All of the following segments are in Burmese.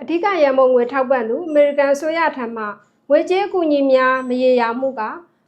အဓိကရန်ပုံငွေထောက်ပံ့သူအမေရိကန်ဆိုရထံမှငွေကြေးအကူအညီများမရေရာမှုက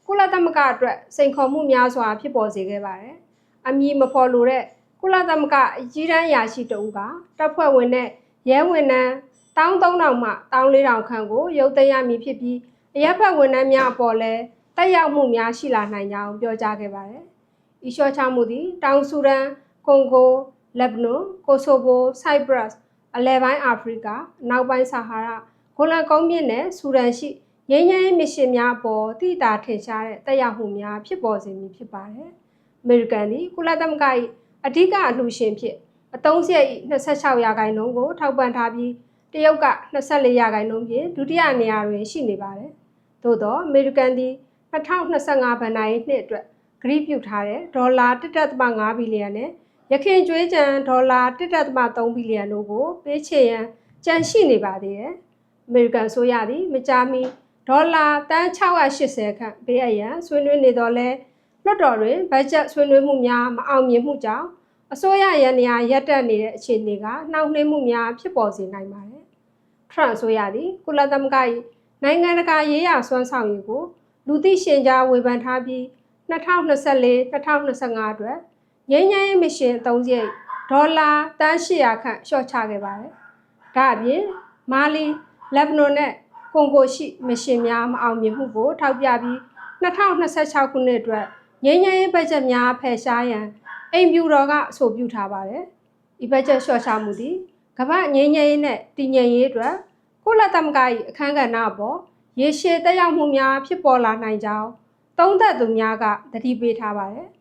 ကုလသမဂ္ဂအတွက်စိန်ခေါ်မှုများစွာဖြစ်ပေါ်စေခဲ့ပါတယ်။အမည်မဖော်လိုတဲ့ကုလသမဂ္ဂအကြီးတန်းရာရှိတဦးကတပ်ဖွဲ့ဝင်နဲ့ရဲဝင်နှန်း13000မှ14000ခန့်ကိုရုပ်သိမ်းရမည်ဖြစ်ပြီးအရက်ဖက်ဝန်ထမ်းများအပေါ်လဲတက်ရောက်မှုများရှိလာနိုင်ကြောင်းပြောကြားခဲ့ပါတယ်။ဤလျှော့ချမှုသည်တောင်ဆူဒန်၊ကွန်ဂို၊လက်ဘနွန်၊ကိုဆိုဗို၊ဆိုက်ပရပ်စ် အလဲပိုင်းအာဖရိကအနောက်ပိုင်းဆာဟာရဂိုလန်ကုန်းမြင့်နဲ့ဆူဒန်ရှိငြိမ်းချမ်းရေးမစ်ရှင်များအပေါ်တိတာထင်ရှားတဲ့တက်ရောက်မှုများဖြစ်ပေါ်စေမည်ဖြစ်ပါတယ်။အမေရိကန်သည်ကုလသမဂ္ဂ၏အဓိကအလှူရှင်ဖြစ်အသုံးစရိတ်26ရာခိုင်နှုန်းကိုထောက်ပံ့ထားပြီးတရုတ်က24ရာခိုင်နှုန်းဖြင့်ဒုတိယနေရာတွင်ရှိနေပါတယ်။သို့သောအမေရိကန်သည်2025ဘဏ္ဍာရေးနှစ်အတွက်ဂရိပြုထားတဲ့ဒေါ်လာ1.5ဘီလီယံနဲ့ ရခိုင်ကျွေးကြံဒေါ်လာ1.3ဘီလီယံတို့ကိုပေးချေရန်ကြံရှိနေပါသေးတယ်။အမေရိကန်ဆိုရသည်မကြာမီဒေါ်လာတန်း680ခန့်ပေးအပ်ရန်ဆွေးနွေးနေတော့လဲလွှတ်တော်တွင်ဘတ်ဂျက်ဆွေးနွေးမှုများမအောင်မြင်မှုကြောင့်အစိုးရရန်နေရာရပ်တန့်နေတဲ့အခြေအနေကနှောင့်နှေးမှုများဖြစ်ပေါ်စေနိုင်ပါတယ်။ထရန့်ဆိုရသည်ကုလသမဂ္ဂ၏နိုင်ငံတကာရေးရာစွမ်းဆောင်ရည်ကိုလူသိရှင်ကြားဝေဖန်ထားပြီး2024-2025အတွက် ငြိမ်းချမ်းရေးမရှင်အသုံးစရိတ်ဒေါ်လာတန်း800ခန့်လျှော့ချခဲ့ပါတယ်။ဒါအပြင်မာလီလက်ဘနွန်နဲ့ကွန်ဂိုရှိမရှင်များမအောင်မြင်မှုကိုထောက်ပြပြီး2026ခုနှစ်အတွက်ငြိမ်းချမ်းရေးဘတ်ဂျက်များဖယ်ရှားရန်အိမ်ပြူတော်ကအဆိုပြုထားပါတယ်။ဤဘတ်ဂျက်လျှော့ချမှုသည်ကမ္ဘာငြိမ်းချမ်းရေးနဲ့တည်ငြိမ်ရေးအတွက်ကုလသမဂ္ဂ၏အခမ်းကဏ္ဍအပေါ်ရေရှည်တက်ရောက်မှုများဖြစ်ပေါ်လာနိုင်ကြောင်းသုံးသပ်သူများကသတိပေးထားပါတယ်။